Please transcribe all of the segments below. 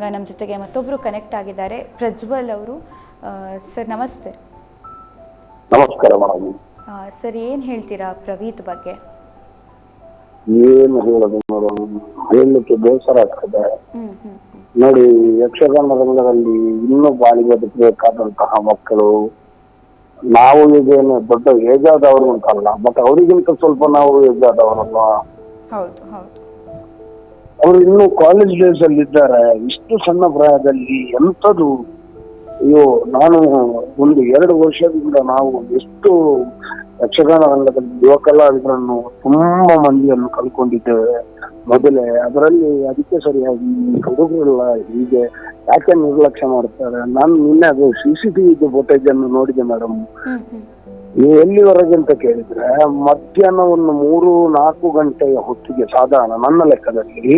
ನಮ್ಮ ಜೊತೆಗೆ ಮತ್ತೊಬ್ಬರು ಕನೆಕ್ಟ್ ಆಗಿದ್ದಾರೆ. ಪ್ರಜ್ವಲ್ ಅವರು ಸರ್ ನಮಸ್ತೆ. ನಮಸ್ಕಾರ ಸರ್ ಏನು ಹೇಳ್ತೀರಾ ಪ್ರವೀತ್ ಬಗ್ಗೆ? ಏನು ಹೇಳೋದು ಮೇಡಮ್ ಹೇಳಲಿಕ್ಕೆ ಬೇಸರ ಆಗ್ತದೆ. ನೋಡಿ ಯಕ್ಷಗಾನ ರಂಗದಲ್ಲಿ ಇನ್ನೂ ಬಾಳಿ ಬದುಕಬೇಕಾದಂತಹ ಮಕ್ಕಳು ನಾವು ಈಗೇನು ದೊಡ್ಡ ಏಜ್ ಆದವರು ಅಂತಲ್ಲ ಬಟ್ ಅವರಿಗಿಂತ ಸ್ವಲ್ಪ ನಾವು ಏಜ್ ಆದವರಲ್ಲ ಅವರು ಇನ್ನೂ ಕಾಲೇಜ್ ಡೇಸ್ ಅಲ್ಲಿ ಇದ್ದಾರೆ. ಇಷ್ಟು ಸಣ್ಣ ಪ್ರಾಯದಲ್ಲಿ ಎಂಥದ್ದು, ಅಯ್ಯೋ, ನಾನು ಒಂದು ಎರಡು ವರ್ಷದಿಂದ ನಾವು ಎಷ್ಟು ಯಕ್ಷಗಾನ ರಂಗದಲ್ಲಿ ಯುವ ಕಲಾವಿದರನ್ನು ತುಂಬಾ ಮಂದಿಯನ್ನು ಕಲ್ಕೊಂಡಿದ್ದೇವೆ ಮೊದಲೇ ಅದರಲ್ಲಿ ಅದಕ್ಕೆ ಸರಿಯಾಗಿ ಹುಡುಗರೆಲ್ಲ ಹೀಗೆ ಯಾಕೆ ನಿರ್ಲಕ್ಷ್ಯ ಮಾಡ್ತಾರೆ? ನಾನು ನಿನ್ನೆ ಅದು ಸಿ ಸಿ ಟಿವಿ ಫುಟೇಜ್ ಅನ್ನು ನೋಡಿದೆ ಮೇಡಮ್ ನೀವು ಎಲ್ಲಿವರೆಗೆ ಅಂತ ಕೇಳಿದ್ರೆ ಮಧ್ಯಾಹ್ನ ಒಂದು ಮೂರು ನಾಲ್ಕು ಗಂಟೆಯ ಹೊತ್ತಿಗೆ ಸಾಧಾರಣ ನನ್ನ ಲೆಕ್ಕದಲ್ಲಿ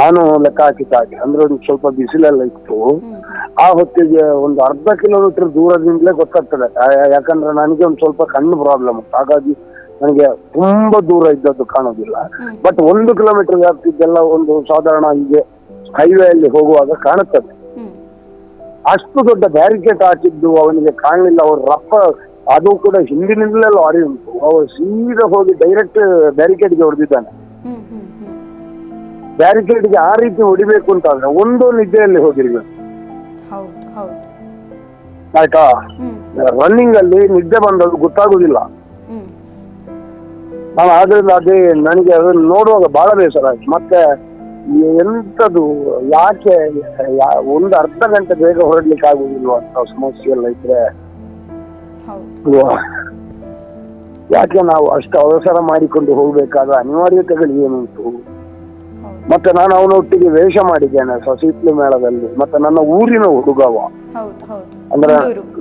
ನಾನು ಲೆಕ್ಕ ಹಾಕಿದ ಹಾಗೆ ಅಂದ್ರೆ ಒಂದು ಸ್ವಲ್ಪ ಬಿಸಿಲೆಲ್ಲ ಇತ್ತು. ಆ ಹೊತ್ತಿಗೆ ಒಂದು ಅರ್ಧ ಕಿಲೋಮೀಟರ್ ದೂರದಿಂದಲೇ ಗೊತ್ತಾಗ್ತದೆ. ಯಾಕಂದ್ರೆ ನನಗೆ ಒಂದು ಸ್ವಲ್ಪ ಕಣ್ಣು ಪ್ರಾಬ್ಲಮ್ ಉಂಟು. ಹಾಗಾಗಿ ನನಗೆ ತುಂಬಾ ದೂರ ಇದ್ದದ್ದು ಕಾಣೋದಿಲ್ಲ ಬಟ್ ಒಂದು ಕಿಲೋಮೀಟರ್ ವ್ಯಾಪ್ತಿದ್ದೆಲ್ಲ ಒಂದು ಸಾಧಾರಣ ಹೀಗೆ ಹೈವೇ ಅಲ್ಲಿ ಹೋಗುವಾಗ ಕಾಣುತ್ತದೆ. ಅಷ್ಟು ದೊಡ್ಡ ಬ್ಯಾರಿಕೇಡ್ ಹಾಕಿದ್ದು ಅವನಿಗೆ ಕಾಣಲಿಲ್ಲ. ಅವ್ರ ರಪ್ಪ ಅದು ಕೂಡ ಹಿಂದಿನಿಂದಲೇ ಲಾರಿ ಉಂಟು. ಅವರು ಸೀದಾ ಹೋಗಿ ಡೈರೆಕ್ಟ್ ಬ್ಯಾರಿಕೇಡ್ಗೆ ಹೊಡೆದಿದ್ದಾನೆ. ಬ್ಯಾರಿಕೇಡ್ಗೆ ಆ ರೀತಿ ಹೊಡಿಬೇಕು ಅಂತ ಆದ್ರೆ ಒಂದು ನಿದ್ದೆಯಲ್ಲಿ ಹೋಗಿರ್ಬೇಕು ಆಯ್ತಾ? ರನ್ನಿಂಗ್ ಅಲ್ಲಿ ನಿದ್ದೆ ಬಂದದ್ದು ಗೊತ್ತಾಗುದಿಲ್ಲ. ನಾನು ಆದ್ರಿಂದ ಅದೇ ನನಗೆ ಅದನ್ನು ನೋಡುವಾಗ ಬಹಳ ಬೇಸರ ಆಯ್ತು. ಮತ್ತೆ ಎಂತದು ಯಾಕೆ ಒಂದು ಅರ್ಧ ಗಂಟೆ ಬೇಗ ಹೊರಡ್ಲಿಕ್ಕೆ ಆಗುದಿಲ್ವ ಅಂತ ಸಮಸ್ಯೆ ಎಲ್ಲ ಇದ್ರೆ. ಯಾಕೆ ನಾವು ಅಷ್ಟು ಅವಸರ ಮಾಡಿಕೊಂಡು ಹೋಗ್ಬೇಕಾದ ಅನಿವಾರ್ಯತೆಗಳು ಏನುಂಟು? ಮತ್ತೆ ನಾನು ಅವನೊಟ್ಟಿಗೆ ವೇಷ ಮಾಡಿದ್ದೇನೆ ಸಸಿತ್ಲು ಮೇಳದಲ್ಲಿ. ಮತ್ತೆ ನನ್ನ ಊರಿನ ಹುಡುಗವ. ಅಂದ್ರೆ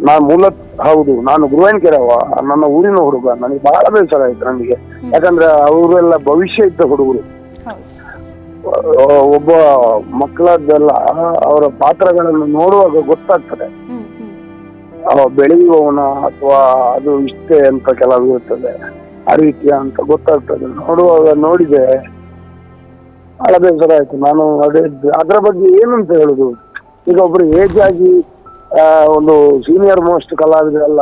ನಾನು ಮೂಲ ಹೌದು ನಾನು ಗುರುವಾನ್ಕೆರವ. ನನ್ನ ಊರಿನ ಹುಡುಗ. ನನಗೆ ಬಹಳ ಬೇಸರ ಆಯ್ತು ನನಗೆ. ಯಾಕಂದ್ರೆ ಅವರೆಲ್ಲ ಭವಿಷ್ಯ ಇದ್ದ ಹುಡುಗರು. ಒಬ್ಬ ಮಕ್ಕಳದ್ದೆಲ್ಲ ಅವರ ಪಾತ್ರಗಳನ್ನು ನೋಡುವಾಗ ಗೊತ್ತಾಗ್ತದೆ. ಬೆಳೆಯುವವನ ಅಥವಾ ಅದು ಇಷ್ಟೇ ಅಂತ ಕೆಲವು ಇರ್ತದೆ ಆ ರೀತಿಯ ಅಂತ ಗೊತ್ತಾಗ್ತದೆ. ನೋಡುವಾಗ ನೋಡಿದೆ ಬಹಳ ಬೇಸರ ಆಯ್ತು. ನಾನು ಅದೇ ಅದರ ಬಗ್ಗೆ ಏನಂತ ಹೇಳುದು? ಈಗ ಒಬ್ರು ಏಜ್ ಆಗಿ ಆ, ಒಂದು ಸೀನಿಯರ್ ಮೋಸ್ಟ್ ಕಲಾವಿದರೆಲ್ಲ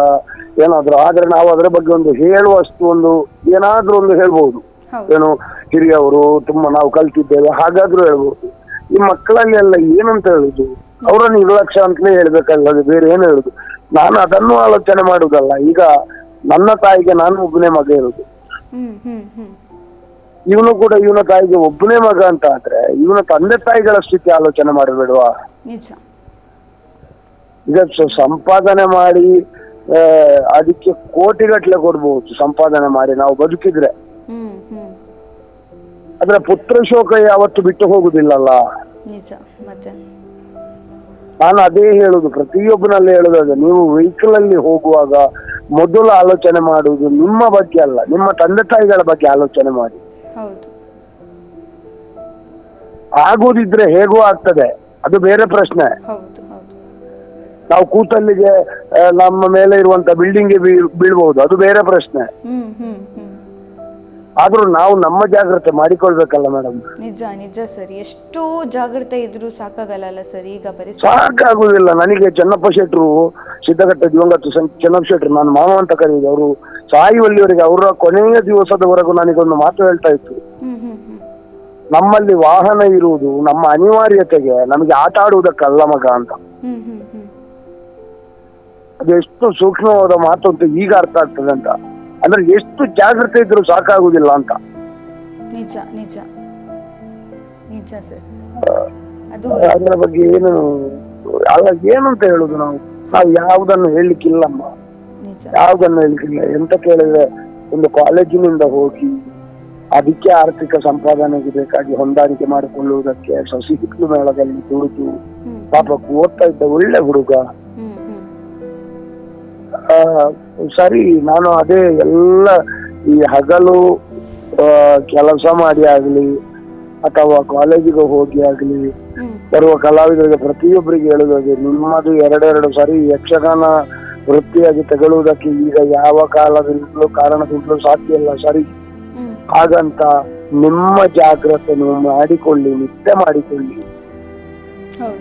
ಏನಾದ್ರು ಆದ್ರೆ ನಾವು ಅದರ ಬಗ್ಗೆ ಒಂದು ಹೇಳುವಷ್ಟು ಒಂದು ಏನಾದ್ರೂ ಒಂದು ಹೇಳ್ಬಹುದು ಹೌದು. ಏನು ಹಿರಿಯವರು ತುಂಬಾ ನಾವು ಕಲ್ತಿದ್ದೇವೆ ಹಾಗಾದ್ರೂ ಹೇಳ್ಬಹುದು ಈ ಮಕ್ಕಳಲ್ಲಿ ಎಲ್ಲ ಏನಂತ ಹೇಳುದು? ಅವರ ನಿರ್ಲಕ್ಷ್ಯ ಅಂತಲೇ ಹೇಳ್ಬೇಕಲ್ಲ ಬೇರೆ ಏನು ಹೇಳುದು? ನಾನು ಅದನ್ನು ಆಲೋಚನೆ ಮಾಡುದಲ್ಲ ಈಗ ನನ್ನ ತಾಯಿಗೆ ನಾನು ಒಬ್ಬನೇ ಮಗ ಇರುದು. ಇವನು ಕೂಡ ಇವನ ತಾಯಿಗೆ ಒಬ್ಬನೇ ಮಗ ಅಂತ ಆದ್ರೆ ಇವನ ತಂದೆ ತಾಯಿಗಳ ಸ್ಥಿತಿ ಆಲೋಚನೆ ಮಾಡಬೇಡುವ? ಈಗ ಸಂಪಾದನೆ ಮಾಡಿ ಅದಕ್ಕೆ ಕೋಟಿಗಟ್ಟಲೆ ಕೊಡ್ಬಹುದು ಸಂಪಾದನೆ ಮಾಡಿ ನಾವು ಬದುಕಿದ್ರೆ. ಅದ್ರ ಪುತ್ರ ಶೋಕ ಯಾವತ್ತು ಬಿಟ್ಟು ಹೋಗುದಿಲ್ಲಲ್ಲ. ನಾನು ಅದೇ ಹೇಳುದು ಪ್ರತಿಯೊಬ್ಬನಲ್ಲಿ ಹೇಳುದಾಗ ನೀವು ವೆಹಿಕಲ್ ಅಲ್ಲಿ ಹೋಗುವಾಗ ಮೊದಲು ಆಲೋಚನೆ ಮಾಡುವುದು ನಿಮ್ಮ ಬಗ್ಗೆ ಅಲ್ಲ ನಿಮ್ಮ ತಂದೆ ತಾಯಿಗಳ ಬಗ್ಗೆ ಆಲೋಚನೆ ಮಾಡಿ. ಆಗುದಿದ್ರೆ ಹೇಗೂ ಆಗ್ತದೆ ಅದು ಬೇರೆ ಪ್ರಶ್ನೆ. ನಾವು ಕೂತಲ್ಲಿಗೆ ನಮ್ಮ ಮೇಲೆ ಇರುವಂತ ಬಿಲ್ಡಿಂಗ್ ಬೀಳ್ಬಹುದು ಅದು ಬೇರೆ ಪ್ರಶ್ನೆ. ಆದ್ರೂ ನಾವು ನಮ್ಮ ಜಾಗ್ರತೆ ಮಾಡಿಕೊಳ್ಬೇಕಲ್ಲ ಮೇಡಮ್ ನಿಜ ನಿಜ ಸರ್. ಎಷ್ಟು ಜಾಗ್ರತೆ ಇದ್ರು ಸಾಕಾಗಲ್ಲ ಸರ್ ಈಗ ಬರೀ ಸಾ- ಸಾಕಾಗುದಿಲ್ಲ. ನನಗೆ ಚೆನ್ನಪ್ಪ ಶೆಟ್ರು ಸಿದ್ದಘಟ್ಟ ದಿವಂಗತ ಸಂ- ಚೆನ್ನಪ್ಪ ಶೆಟ್ರು ನಾನು ಮಾವ ಅಂತ ಕರೆಯುವುದು ಅವರು ಸಾಯುವಲ್ಲಿವರೆಗೆ ಅವರ ಕೊನೆಯ ದಿವಸದವರೆಗೂ ನನಗೊಂದು ಮಾತು ಹೇಳ್ತಾ ಇತ್ತು ಹ್ಮ್ ಹ್ಮ್ ಹ್ಮ್. ನಮ್ಮಲ್ಲಿ ವಾಹನ ಇರುವುದು ನಮ್ಮ ಅನಿವಾರ್ಯತೆಗೆ ನಮಗೆ ಆಟ ಆಡುವುದಕ್ಕಲ್ಲ ಮಗ ಅಂತ. ಅದೆಷ್ಟು ಹ್ಮ್ ಹ್ಮ್. ಸೂಕ್ಷ್ಮವಾದ ಮಾತು ಅಂತ ಈಗ ಅರ್ಥ ಆಗ್ತದೆ ಅಂತ. ಅಂದ್ರೆ ಎಷ್ಟು ಜಾಗ್ರತೆ ಇದ್ರು ಸಾಕಾಗುದಿಲ್ಲ ಅಂತ. ನಿಜ ನಿಜ. ನಿಜ ಸರ್. ಅದು ಅದರ ಬಗ್ಗೆ ಏನು ಅಲ್ಲ ಏನಂತ ಅಂತ ಹೇಳುದು ನಾವು? ನಾವು ಯಾವುದನ್ನು ಹೇಳಲಿಕ್ಕಿಲ್ಲಮ್ಮ. ನಿಜ. ಯಾವುದನ್ನು ಹೇಳಲಿಕ್ಕಿಲ್ಲ. ಎಂತ ಕೇಳಿದ್ರೆ ಒಂದು ಕಾಲೇಜಿನಿಂದ ಹೋಗಿ ಅದಕ್ಕೆ ಆರ್ಥಿಕ ಸಂಪಾದನೆಗೆ ಬೇಕಾಗಿ ಹೊಂದಾಣಿಕೆ ಮಾಡಿಕೊಳ್ಳುವುದಕ್ಕೆ ಸಸಿ ಹಿತ್ಲು ಮೇಳದಲ್ಲಿ ದುಡಿದು ಪಾಪ ಓದ್ತಾ ಇದ್ದ ಒಳ್ಳೆ ಹುಡುಗ ಸರಿ ನಾನು ಅದೇ ಎಲ್ಲ ಈ ಹಗಲು ಕೆಲಸ ಮಾಡಿ ಆಗ್ಲಿ ಅಥವಾ ಕಾಲೇಜಿಗೆ ಹೋಗಿ ಆಗ್ಲಿ ಬರುವ ಕಲಾವಿದರಿಗೆ ಪ್ರತಿಯೊಬ್ಬರಿಗೆ ಹೇಳುದಾಗಿ ನಿಮ್ಮದು ಎರಡೆರಡು ಸರಿ ಯಕ್ಷಗಾನ ವೃತ್ತಿಯಾಗಿ ತಗೊಳ್ಳುವುದಕ್ಕೆ ಈಗ ಯಾವ ಕಾಲದಿಂದಲೂ ಕಾರಣದಿಂದಲೂ ಸಾಧ್ಯ ಇಲ್ಲ ಸರಿ. ಹಾಗಂತ ನಿಮ್ಮ ಜಾಗ್ರತೆ ನೀವು ಮಾಡಿಕೊಳ್ಳಿ ನಿತ್ಯ ಮಾಡಿಕೊಳ್ಳಿ.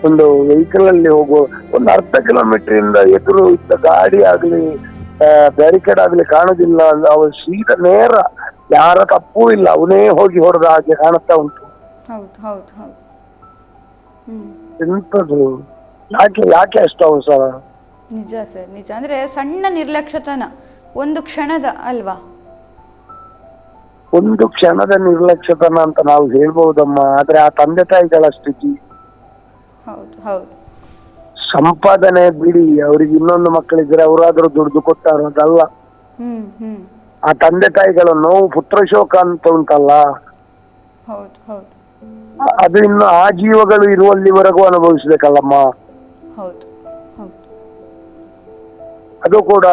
ಒಂದು ವೆಹಿಕಲ್ ಅಲ್ಲಿ ಹೋಗುವ ಒಂದು ಅರ್ಧ ಕಿಲೋಮೀಟರ್ ಇಂದ ಎದುರು ಇದ್ದ ಗಾಡಿ ಆಗ್ಲಿ ಬ್ಯಾರಿಕೇಡ್ ಆಗ್ಲಿ ಕಾಣುದಿಲ್ಲ. ಅವನು ಸೀದಾ ನೇರ ಯಾರ ತಪ್ಪೂ ಇಲ್ಲ. ಅವನೇ ಹೋಗಿ ಹೊಡೆದ ಹಾಗೆ ಕಾಣುತ್ತಾ ಉಂಟು. ಎಂತದು? ಯಾಕೆ ಯಾಕೆ ಅಷ್ಟು ಅವಸರ ನಿಜ ಸರ್ ನಿಜ. ಅಂದ್ರೆ ಸಣ್ಣ ನಿರ್ಲಕ್ಷ್ಯತನ. ಒಂದು ಕ್ಷಣದ ಅಲ್ವಾ? ಒಂದು ಕ್ಷಣದ ನಿರ್ಲಕ್ಷ್ಯತನ ಅಂತ ನಾವು ಹೇಳ್ಬಹುದಮ್ಮ ಆದ್ರೆ ಆ ತಂದೆ ತಾಯಿಗಳ ಸ್ಥಿತಿ ಹೌದು ಹೌದು. ಸಂಪಾದನೆ ಬಿಡಿ ಅವ್ರಿಗೆ ಇನ್ನೊಂದು ಮಕ್ಕಳಿದ್ರೆ ಅವರಾದ್ರೂ ದುಡ್ದು ಕೊಟ್ಟಲ್ಲ ಹ್ಮ್ ಹ್ಮ್. ಆ ತಂದೆ ತಾಯಿಗಳ ನೋವು ಪುತ್ರ ಶೋಕ ಅಂತ ಉಂಟಲ್ಲ. ಹೌದು ಹೌದು. ಅದು ಇನ್ನು ಆ ಜೀವಗಳು ಇರುವಲ್ಲಿವರೆಗೂ ಅನುಭವಿಸ್ಬೇಕಲ್ಲಮ್ಮ. ಹೌದು ಹೌದು. ಅದು ಕೂಡ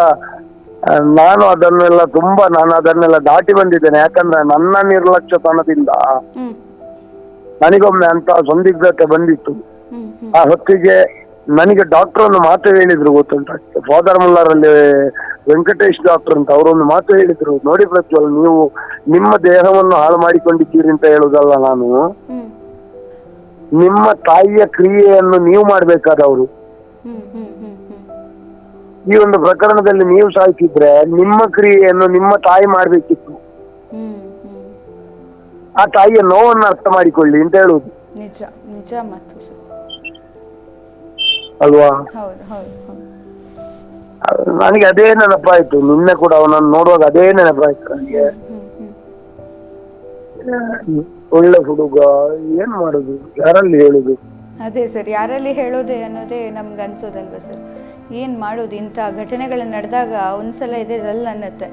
ಆ, ನಾನು ಅದನ್ನೆಲ್ಲ ತುಂಬಾ ನಾನು ಅದನ್ನೆಲ್ಲ ದಾಟಿ ಬಂದಿದ್ದೇನೆ. ಯಾಕಂದ್ರೆ ನನ್ನ ನಿರ್ಲಕ್ಷ್ಯತನದಿಂದ ಹ್ಮ್. ನನಗೊಮ್ಮೆ ಅಂತ ಸಂದಿಗ್ಧತೆ ಬಂದಿತ್ತು. ಆ ಹೊತ್ತಿಗೆ ನನಗೆ ಡಾಕ್ಟರ್ ಒಂದು ಮಾತು ಹೇಳಿದ್ರು ಗೊತ್ತುಂಟ? ಫಾದರ್ ಅಲ್ಲಿ ವೆಂಕಟೇಶ್ ಡಾಕ್ಟರ್ ಅಂತ ಅವರೊಂದು ಮಾತು ಹೇಳಿದ್ರು ನೋಡಿ ಪ್ರಜ್ವಲ್ ನೀವು ನಿಮ್ಮ ದೇಹವನ್ನು ಹಾಳು ಮಾಡಿಕೊಂಡಿದ್ದೀರಿ ಅಂತ ಹೇಳುದಲ್ಲ ನಾನು. ನಿಮ್ಮ ತಾಯಿಯ ಕ್ರಿಯೆಯನ್ನು ನೀವು ಮಾಡ್ಬೇಕಾದವರು. ಈ ಒಂದು ಪ್ರಕರಣದಲ್ಲಿ ನೀವು ಸಾಯ್ತಿದ್ರೆ ನಿಮ್ಮ ಕ್ರಿಯೆಯನ್ನು ನಿಮ್ಮ ತಾಯಿ ಮಾಡ್ಬೇಕಿತ್ತು. ಆ ತಾಯಿಯ ನೋವನ್ನು ಅರ್ಥ ಮಾಡಿಕೊಳ್ಳಿ ಅಂತ ಹೇಳುದು. ನಿಜ ನಿಜ ಮತ್ತು ಅಲ್ವಾ? ನನಗೆ ಅದೇ ನೆನಪಾಯ್ತು. ನಿನ್ನೆ ಕೂಡ ಅವನನ್ನು ನೋಡುವಾಗ ಅದೇ ನೆನಪಾಯ್ತು ನನಗೆ. ಒಳ್ಳೆ ಹುಡುಗ ಏನ್ ಮಾಡುದು? ಯಾರಲ್ಲಿ ಹೇಳುದು? ಅದೇ ಸರ್ ಯಾರಲ್ಲಿ ಹೇಳೋದೆ ಅನ್ನೋದೇ ನಮ್ಗೆ ಅನ್ಸೋದಲ್ವಾ ಸರ್? ಏನ್ ಮಾಡೋದು? ಇಂತ ಘಟನೆಗಳು ನಡೆದಾಗ ಒಂದ್ಸಲ ಇದೆ ಅಲ್ಲ ಅನ್ನತ್ತೆ.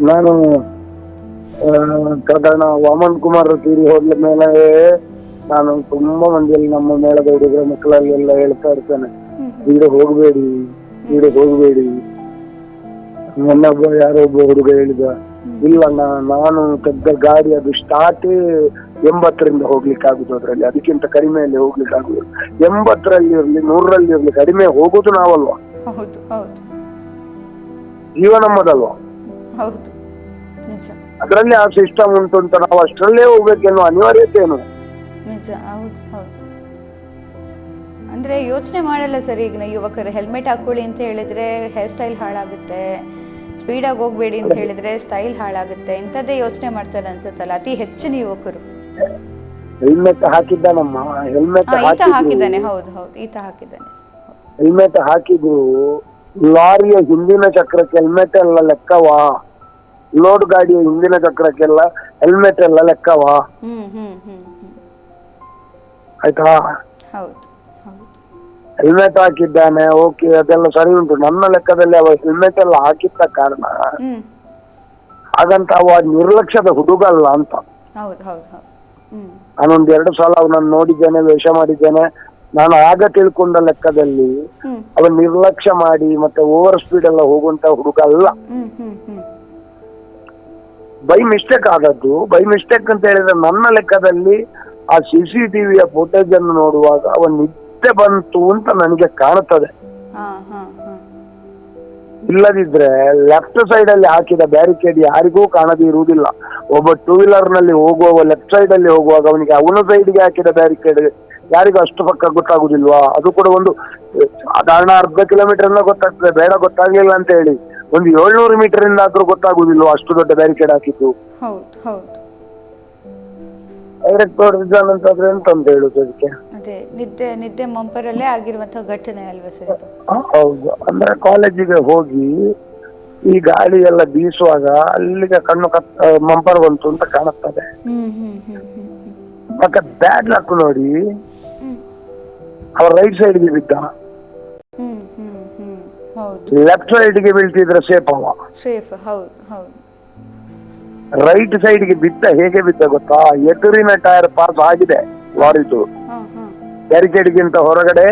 ನಾನು ಆ, ಸಾಧಾರಣ ವಾಮನ್ ಕುಮಾರ್ ತೀರಿ ಹೋದ್ಲ ಮೇಲೆ ನಾನು ತುಂಬಾ ಮಂದಿಯಲ್ಲಿ ನಮ್ಮ ಮೇಳದ ಹುಡುಗರ ಮಕ್ಕಳಲ್ಲಿ ಎಲ್ಲ ಹೇಳ್ತಾ ಇರ್ತೇನೆ. ಈಗ ಹೋಗಬೇಡಿ ಈಗ ಹೋಗಬೇಡಿ. ನನ್ನೊಬ್ಬ ಯಾರೋ ಒಬ್ಬ ಹುಡುಗ ಹೇಳಿದ ಇಲ್ಲ ನಾನು ತೆಗ್ದ ಗಾಡಿ ಅದು ಸ್ಟಾರ್ಟ್ ಎಂಬತ್ತರಿಂದ ಹೋಗ್ಲಿಕ್ಕೆ ಆಗುದು ಅದ್ರಲ್ಲಿ. ಅದಕ್ಕಿಂತ ಕಡಿಮೆಯಲ್ಲಿ ಹೋಗ್ಲಿಕ್ಕೆ ಆಗುದು. ಎಂಬತ್ತರಲ್ಲಿ ಇರ್ಲಿ ನೂರರಲ್ಲಿ ಇರ್ಲಿ ಕಡಿಮೆ ಹೋಗುದು ನಾವಲ್ವಾ? ಜೀವ ನಮ್ಮದಲ್ವಾ? ಅದರಲ್ಲಿ ಆ ಸಿಸ್ಟಮ್ ಉಂಟು ಅಂತ ನಾವು ಅಷ್ಟರಲ್ಲೇ ಹೋಗ್ಬೇಕೇನು ಅನಿವಾರ್ಯತೆ ಏನು? ನಿಜ ಹೌದು ಹೌದು. ಅಂದರೆ ಯೋಚನೆ ಮಾಡಲ್ಲ ಸರ್ ಈಗ ಯುವಕರು ಹೆಲ್ಮೆಟ್ ಹಾಕ್ಕೊಳ್ಳಿ ಅಂತ ಹೇಳಿದ್ರೆ ಹೇರ್ ಸ್ಟೈಲ್ ಹಾಳಾಗುತ್ತೆ. ಸ್ಪೀಡಾಗಿ ಹೋಗಬೇಡಿ ಅಂತ ಹೇಳಿದ್ರೆ ಸ್ಟೈಲ್ ಹಾಳಾಗುತ್ತೆ. ಇಂಥದ್ದೇ ಯೋಚನೆ ಮಾಡ್ತಾರೆ ಅನ್ಸುತ್ತಲ್ಲ ಅತಿ ಹೆಚ್ಚಿನ ಯುವಕರು. ಹೆಲ್ಮೆಟ್ ಹಾಕಿದ್ದಾನಮ್ಮ ಹೆಲ್ಮೆಟ್ ಈತ ಹಾಕಿದ್ದಾನೆ ಹೌದು ಹೌದು ಈತ ಹಾಕಿದ್ದಾನೆ. ಹೆಲ್ಮೆಟ್ ಹಾಕಿದ್ರು ಲಾರಿಯ ಹಿಂದಿನ ಚಕ್ರಕ್ಕೆ ಹೆಲ್ಮೆಟ್ ಎಲ್ಲ ಲೆಕ್ಕವಾ? ಲೋಡ್ ಗಾಡಿಯ ಹಿಂದಿನ ಚಕ್ರಕ್ಕೆಲ್ಲ ಹೆಲ್ಮೆಟ್ ಎಲ್ಲ ಲೆಕ್ಕವಾ? ಹ್ಮ್ ಹ್ಮ್ ಹ್ಮ್. ಆಯ್ತಾ? ಹೌದು ಹೌದು. ಹೆಲ್ಮೆಟ್ ಹಾಕಿದ್ದಾನೆ ಓಕೆ ಅದೆಲ್ಲ ಸರಿ ಉಂಟು. ನನ್ನ ಲೆಕ್ಕದಲ್ಲಿ ಅವ ಹೆಲ್ಮೆಟ್ ಎಲ್ಲ ಹಾಕಿದ್ದ ಕಾರಣ ಹ್ಮ್. ಹಾಗಂತ ಅವ ನಿರ್ಲಕ್ಷ್ಯದ ಹುಡುಗ ಅಲ್ಲ ಅಂತ. ಹೌದು ಹೌದು ಹೌದು. ಹ್ಮ್. ನಾನೊಂದ್ ಎರಡು ಸಲ ಅವನನ್ನು ನೋಡಿದ್ದೇನೆ ವೇಷ ಮಾಡಿದ್ದೇನೆ. ನಾನು ಆಗ ತಿಳ್ಕೊಂಡ ಲೆಕ್ಕದಲ್ಲಿ ಹ್ಮ್. ಅವ ನಿರ್ಲಕ್ಷ್ಯ ಮಾಡಿ ಮತ್ತೆ ಓವರ್ ಸ್ಪೀಡ್ ಎಲ್ಲ ಹೋಗುವಂತ ಹುಡುಗ ಅಲ್ಲ ಹ್ಮ್ ಹ್ಮ್ ಹ್ಮ್. ಬೈ ಮಿಸ್ಟೇಕ್ ಆದದ್ದು ಬೈ ಮಿಸ್ಟೇಕ್ ಅಂತ ಹೇಳಿದ್ರೆ ನನ್ನ ಲೆಕ್ಕದಲ್ಲಿ ಆ ಸಿ ಸಿ ಟಿವಿಯ ಫುಟೇಜ್ ಅನ್ನು ನೋಡುವಾಗ ಅವ ನಿದ್ದೆ ಬಂತು ಅಂತ ನನಗೆ ಕಾಣುತ್ತದೆ. ಇಲ್ಲದಿದ್ರೆ ಲೆಫ್ಟ್ ಸೈಡ್ ಅಲ್ಲಿ ಹಾಕಿದ ಬ್ಯಾರಿಕೇಡ್ ಯಾರಿಗೂ ಕಾಣದೇ ಇರುವುದಿಲ್ಲ. ಒಬ್ಬ ಟೂ ವೀಲರ್ನಲ್ಲಿ ಹೋಗುವ ಲೆಫ್ಟ್ ಸೈಡ್ ಅಲ್ಲಿ ಹೋಗುವಾಗ ಅವನಿಗೆ ಅವನ ಸೈಡ್ಗೆ ಹಾಕಿದ ಬ್ಯಾರಿಕೇಡ್ ಯಾರಿಗೂ ಅಷ್ಟು ಪಕ್ಕ ಗೊತ್ತಾಗುದಿಲ್ವಾ? ಅದು ಕೂಡ ಒಂದು ಸಾಧಾರಣ ಅರ್ಧ ಕಿಲೋಮೀಟರ್ ಇಂದ ಗೊತ್ತಾಗ್ತದೆ ಬೇಡ ಗೊತ್ತಾಗ್ಲಿಲ್ಲ ಅಂತ ಹೇಳಿ. ಒಂದು ಏಳ್ನೂರು ಮೀಟರ್ ಇಂದ ಆದ್ರೂ ಗೊತ್ತಾಗುದಿಲ್ವಾ ಅಷ್ಟು ದೊಡ್ಡ ಬ್ಯಾರಿಕೇಡ್ ಹಾಕಿದ್ದು? ಹೌದು ಹೌದು. ಡೈರೆಕ್ಟ್ ಹೊಡೆದಿದ್ದಾನಂತಾದ್ರೆ ಎಂತ ಅಂತ ಹೇಳುದು ಅದಕ್ಕೆ? ಅದೇ ನಿದ್ದೆ ನಿದ್ದೆ ಮಂಪರಲ್ಲೇ ಆಗಿರುವಂತಹ ಘಟನೆ ಅಲ್ವಾ ಸರ್ ಇದು? ಹೌದು. ಅಂದ್ರೆ ಕಾಲೇಜಿಗೆ ಹೋಗಿ ಈ ಗಾಳಿ ಎಲ್ಲ ಬೀಸುವಾಗ ಅಲ್ಲಿಗೆ ಕಣ್ಣು ಕತ್ ಮಂಪರ್ ಬಂತು ಅಂತ ಕಾಣುತ್ತದೆ. ಹ್ಮ್ ಹ್ಮ್ ಹ್ಮ್ ಹ್ಮ್ ಹ್ಮ್. ಮತ್ತೆ ಬ್ಯಾಡ್ ಲಕ್ ನೋಡಿ ಅವ್ರ ಅವ ರೈಟ್ ಸೈಡ್ಗೆ ಬಿದ್ದ. ಹ್ಮ್ ಹ್ಮ್ ಹ್ಮ್. ಹೌದು. ಲೆಫ್ಟ್ ಸೈಡ್ಗೆ ಬೀಳ್ತಿದ್ರೆ ಸೇಫ್ ಅವ. ಸೇಫ್ ಹೌದು ಹೌದು. ರೈಟ್ ಸೈಡ್ಗೆ ಬಿದ್ದ ಹೇಗೆ ಬಿದ್ದ ಗೊತ್ತಾ? ಎದುರಿನ ಟೈರ್ ಪಾಸ್ ಆಗಿದೆ ಲಾರಿದು. ಬ್ಯಾರಿಕೇಡ್ಗಿಂತ ಹೊರಗಡೆ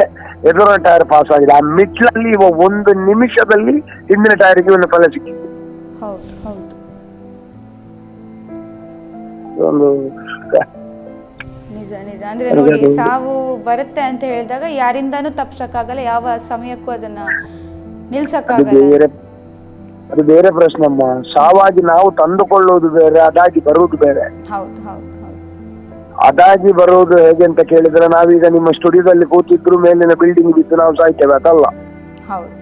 ಎದುರಿನ ಟೈರ್ ಪಾಸ್ ಆಗಿದೆ. ಆ ಮಿಟ್ಲಲ್ಲಿ ಇವ ಒಂದು ನಿಮಿಷದಲ್ಲಿ ಹಿಂದಿನ ಟೈರ್ಗೆ ಒಂದು ಫಲ ಸಿಕ್ಕಿದೆ ಹೌದು ಒಂದು ನಿಜ ನಿಜ. ಅಂದ್ರೆ ನೋಡಿ ಸಾವು ಬರುತ್ತೆ ಅಂತ ಹೇಳಿದಾಗ ಯಾರಿಂದಾನು ತಪ್ಸಕ್ಕಾಗಲ್ಲ ಯಾವ ಸಮಯಕ್ಕೂ ಅದನ್ನ ಅದು ನಿಲ್ಸಕ್ಕಾಗಲ್ಲ ಅದು ಬೇರೆ ಪ್ರಶ್ನೆ ಅಮ್ಮ. ಸಾವಾಗಿ ನಾವು ತಂದುಕೊಳ್ಳುವುದು ಬೇರೆ ಅದಾಗಿ ಬರುವುದು ಬೇರೆ. ಹೌದು ಹೌದು ಹೌದು. ಅದಾಗಿ ಬರೋದು ಹೇಗೆ ಅಂತ ಕೇಳಿದ್ರೆ ನಾವೀಗ ನಿಮ್ಮ ಸ್ಟುಡಿಯೋದಲ್ಲಿ ಕೂತಿದ್ರು ಮೇಲಿನ ಬಿಲ್ಡಿಂಗ್ ಬಿದ್ದು ನಾವು ಸಾಯ್ತೇವೆ ಅದಲ್ಲ. ಹೌದು.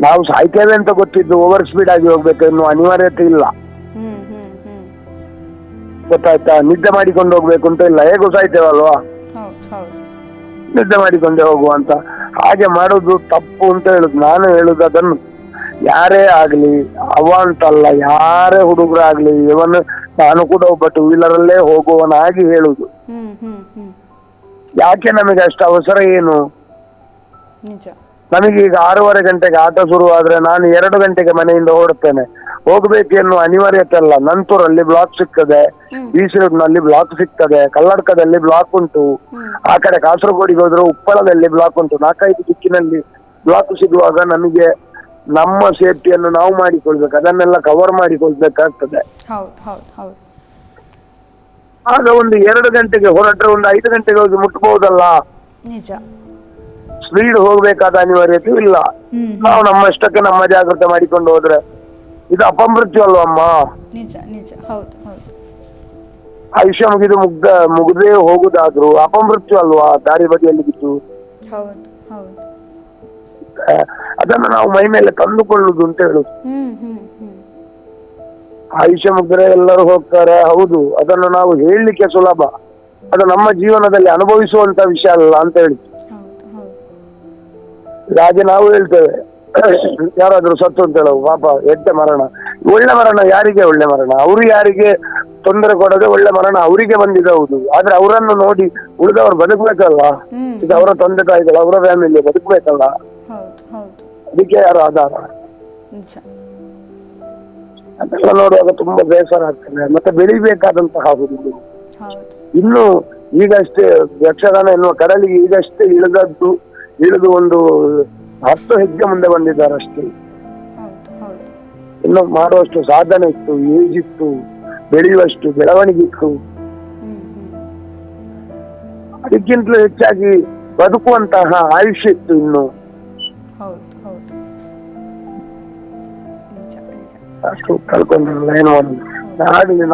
ನಾವು ಸಾಯ್ತೇವೆ ಅಂತ ಗೊತ್ತಿದ್ದು ಓವರ್ ಸ್ಪೀಡ್ ಆಗಿ ಹೋಗ್ಬೇಕು ಎನ್ನುವ ಅನಿವಾರ್ಯತೆ ಇಲ್ಲ. ಹ್ಮ್ ಹ್ಮ್ ಹ್ಮ್. ಗೊತ್ತಾಯ್ತಾ? ನಿದ್ದೆ ಮಾಡಿಕೊಂಡು ಹೋಗ್ಬೇಕು ಅಂತ ಇಲ್ಲ. ಹೇಗೂ ಸಾಯ್ತೇವಲ್ವಾ? ಹೌದು ಹೌದು. ನಿದ್ದೆ ಮಾಡಿಕೊಂಡೇ ಹೋಗುವ ಅಂತ. ಹಾಗೆ ಮಾಡೋದು ತಪ್ಪು ಅಂತ ಹೇಳುದು. ನಾನು ಹೇಳುದು ಅದನ್ನು ಯಾರೇ ಆಗ್ಲಿ ಅವ ಅಂತಲ್ಲ ಯಾರೇ ಹುಡುಗರಾಗ್ಲಿ ಇವನ್ ನಾನು ಕೂಡ ಒಬ್ಬ ಟೂ ವೀಲರ್ ಅಲ್ಲೇ ಹೋಗುವನಾಗಿ ಹೇಳುದು ಯಾಕೆ ನಮಗೆ ಅಷ್ಟು ಅವಸರ ಏನು? ನಮಗೆ ಈಗ ಆರೂವರೆ ಗಂಟೆಗೆ ಆಟ ಶುರುವಾದ್ರೆ ನಾನು ಎರಡು ಗಂಟೆಗೆ ಮನೆಯಿಂದ ಹೊರಡ್ತೇನೆ ಹೋಗ್ಬೇಕು ಎನ್ನುವ ಅನಿವಾರ್ಯತೆ ಅಲ್ಲ ನಂತೂರಲ್ಲಿ ಬ್ಲಾಕ್ ಸಿಗ್ತದೆ. ನಲ್ಲಿ ಬ್ಲಾಕ್ ಸಿಗ್ತದೆ. ಕಲ್ಲಡ್ಕದಲ್ಲಿ ಬ್ಲಾಕ್ ಉಂಟು. ಆ ಕಡೆ ಕಾಸರಗೋಡಿಗೆ ಹೋದ್ರೆ ಉಪ್ಪಳದಲ್ಲಿ ಬ್ಲಾಕ್ ಉಂಟು. ನಾಲ್ಕೈದು ದಿಕ್ಕಿನಲ್ಲಿ ಬ್ಲಾಕ್ ಸಿಗುವಾಗ ನಮಗೆ ನಮ್ಮ ಸೇಫ್ಟಿಯನ್ನು ನಾವು ಮಾಡಿಕೊಳ್ಬೇಕು ಅದನ್ನೆಲ್ಲ ಕವರ್ ಮಾಡಿಕೊಳ್ಬೇಕಾಗ್ತದೆ. ಹೌದು ಹೌದು ಹೌದು. ಆಗ ಒಂದು ಎರಡು ಗಂಟೆಗೆ ಹೊರಟ್ರೆ ಒಂದು ಐದು ಗಂಟೆಗೆ ಹೋಗಿ ಮುಟ್ಬಹುದಲ್ಲ ನಿಜ. ಸ್ಪೀಡ್ ಹೋಗ್ಬೇಕಾದ ಅನಿವಾರ್ಯತೆ ಇಲ್ಲ. ನಾವು ನಮ್ಮಷ್ಟಕ್ಕೆ ನಮ್ಮ ಜಾಗ್ರತೆ ಮಾಡಿಕೊಂಡು ಹೋದ್ರೆ ಇದು ಅಪಮೃತ್ಯು ಅಲ್ವಮ್ಮ ನಿಜ ನಿಜ. ಹೌದು ಹೌದು. ಆಯುಷ್ಯ ಮುಗಿದು ಮುಗ್ದ ಮುಗ್ದೇ ಹೋಗುದಾದ್ರು ಅಪಮೃತ್ಯು ಅಲ್ವಾ? ದಾರಿ ಬದಿಯಲ್ಲಿ ಬಿದ್ದು. ಹೌದು ಹೌದು. ಅದನ್ನು ನಾವು ಮೈ ಮೇಲೆ ತಂದುಕೊಳ್ಳುದು ಅಂತ ಹೇಳುದು. ಆಯುಷ್ಯ ಮುಗ್ದರೆ ಎಲ್ಲರೂ ಹೋಗ್ತಾರೆ ಹೌದು. ಅದನ್ನು ನಾವು ಹೇಳಲಿಕ್ಕೆ ಸುಲಭ. ಅದು ನಮ್ಮ ಜೀವನದಲ್ಲಿ ಅನುಭವಿಸುವಂತ ವಿಷಯ ಅಲ್ಲ ಅಂತ ಹೇಳಿ. ಹಾಗೆ ನಾವು ಹೇಳ್ತೇವೆ. ಯಾರಾದ್ರೂ ಸತ್ತು ಅಂತ ಹೇಳುವ ಪಾಪ ಎಡ್ಡೆ ಮರಣ. ಒಳ್ಳೆ ಮರಣ ಯಾರಿಗೆ ಒಳ್ಳೆ ಮರಣ? ಅವರು ಯಾರಿಗೆ ತೊಂದರೆ ಕೊಡದೆ ಒಳ್ಳೆ ಮರಣ ಅವರಿಗೆ ಬಂದಿದೆ ಹೌದು. ಆದ್ರೆ ಅವರನ್ನು ನೋಡಿ ಉಳಿದವರು ಬದುಕಬೇಕಲ್ಲ ಇದು ಅವರ ತಂದೆ ತಾಯಿಗಳು ಅವರ ಫ್ಯಾಮಿಲಿ ಬದುಕಬೇಕಲ್ಲ? ಹೌದು ಹೌದು. ಅದಕ್ಕೆ ಯಾರು ಆಧಾರ? ನಿಜ. ಅದೆಲ್ಲ ನೋಡುವಾಗ ತುಂಬಾ ಬೇಸರ ಆಗ್ತದೆ ಮತ್ತೆ ಬೆಳಿಬೇಕಾದಂತಹ ಹುಡುಗರು. ಹೌದು. ಇನ್ನು ಈಗಷ್ಟೇ ಯಕ್ಷಗಾನ ಎನ್ನುವ ಕಡಲಿಗೆ ಈಗಷ್ಟೇ ಇಳಿದದ್ದು ಇಳಿದು ಒಂದು ಹತ್ತು ಹೆಜ್ಜೆ ಮುಂದೆ ಬಂದಿದ್ದಾರೆ ಅಷ್ಟೇ ಹೌದು ಹೌದು. ಇನ್ನು ಮಾಡುವಷ್ಟು ಸಾಧನೆ ಇತ್ತು ಏಜ್ ಇತ್ತು ಬೆಳೆಯುವಷ್ಟು ಬೆಳವಣಿಗೆ ಇತ್ತು. ಅದಕ್ಕಿಂತಲೂ ಹೆಚ್ಚಾಗಿ ಬದುಕುವಂತಹ ಆಯುಷ್ಯ ಇತ್ತು ಇನ್ನು. ಅಷ್ಟು ಕಳ್ಕೊಂಡಿರಲ್ಲ, ಏನೋ ಮಾಡೋದು ನಾಡಿನ